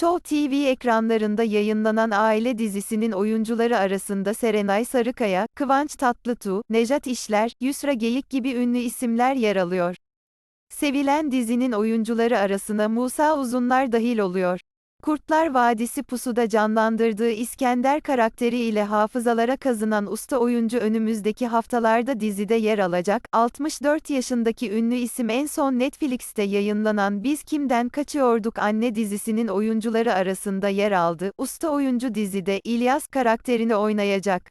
Show TV ekranlarında yayınlanan Aile dizisinin oyuncuları arasında Serenay Sarıkaya, Kıvanç Tatlıtuğ, Nejat İşler, Yusra Geyik gibi ünlü isimler yer alıyor. Sevilen dizinin oyuncuları arasına Musa Uzunlar dahil oluyor. Kurtlar Vadisi Pusu'da canlandırdığı İskender karakteri ile hafızalara kazınan usta oyuncu önümüzdeki haftalarda dizide yer alacak. 64 yaşındaki ünlü isim en son Netflix'te yayınlanan Biz Kimden Kaçıyorduk Anne dizisinin oyuncuları arasında yer aldı. Usta oyuncu dizide İlyas karakterini oynayacak.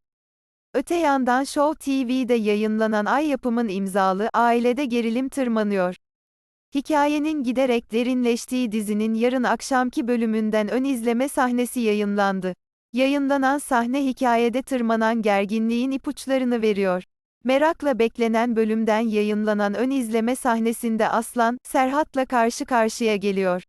Öte yandan Show TV'de yayınlanan Ay Yapım'ın imzalı Ailede Gerilim Tırmanıyor. Hikayenin giderek derinleştiği dizinin yarın akşamki bölümünden ön izleme sahnesi yayınlandı. Yayınlanan sahne hikayede tırmanan gerginliğin ipuçlarını veriyor. Merakla beklenen bölümden yayınlanan ön izleme sahnesinde Aslan, Serhat'la karşı karşıya geliyor.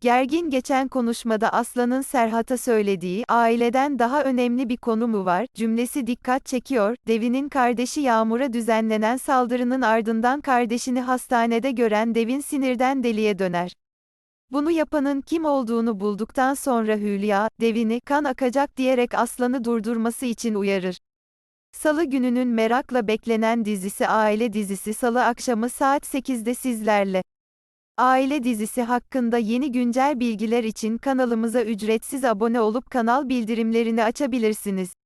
Gergin geçen konuşmada Aslan'ın Serhat'a söylediği, aileden daha önemli bir konu mu var, cümlesi dikkat çekiyor, Devin'in kardeşi Yağmur'a düzenlenen saldırının ardından kardeşini hastanede gören Devin sinirden deliye döner. Bunu yapanın kim olduğunu bulduktan sonra Hülya, Devin'i, kan akacak diyerek Aslan'ı durdurması için uyarır. Salı gününün merakla beklenen dizisi Aile dizisi Salı akşamı saat 8'de sizlerle. Aile dizisi hakkında yeni güncel bilgiler için kanalımıza ücretsiz abone olup kanal bildirimlerini açabilirsiniz.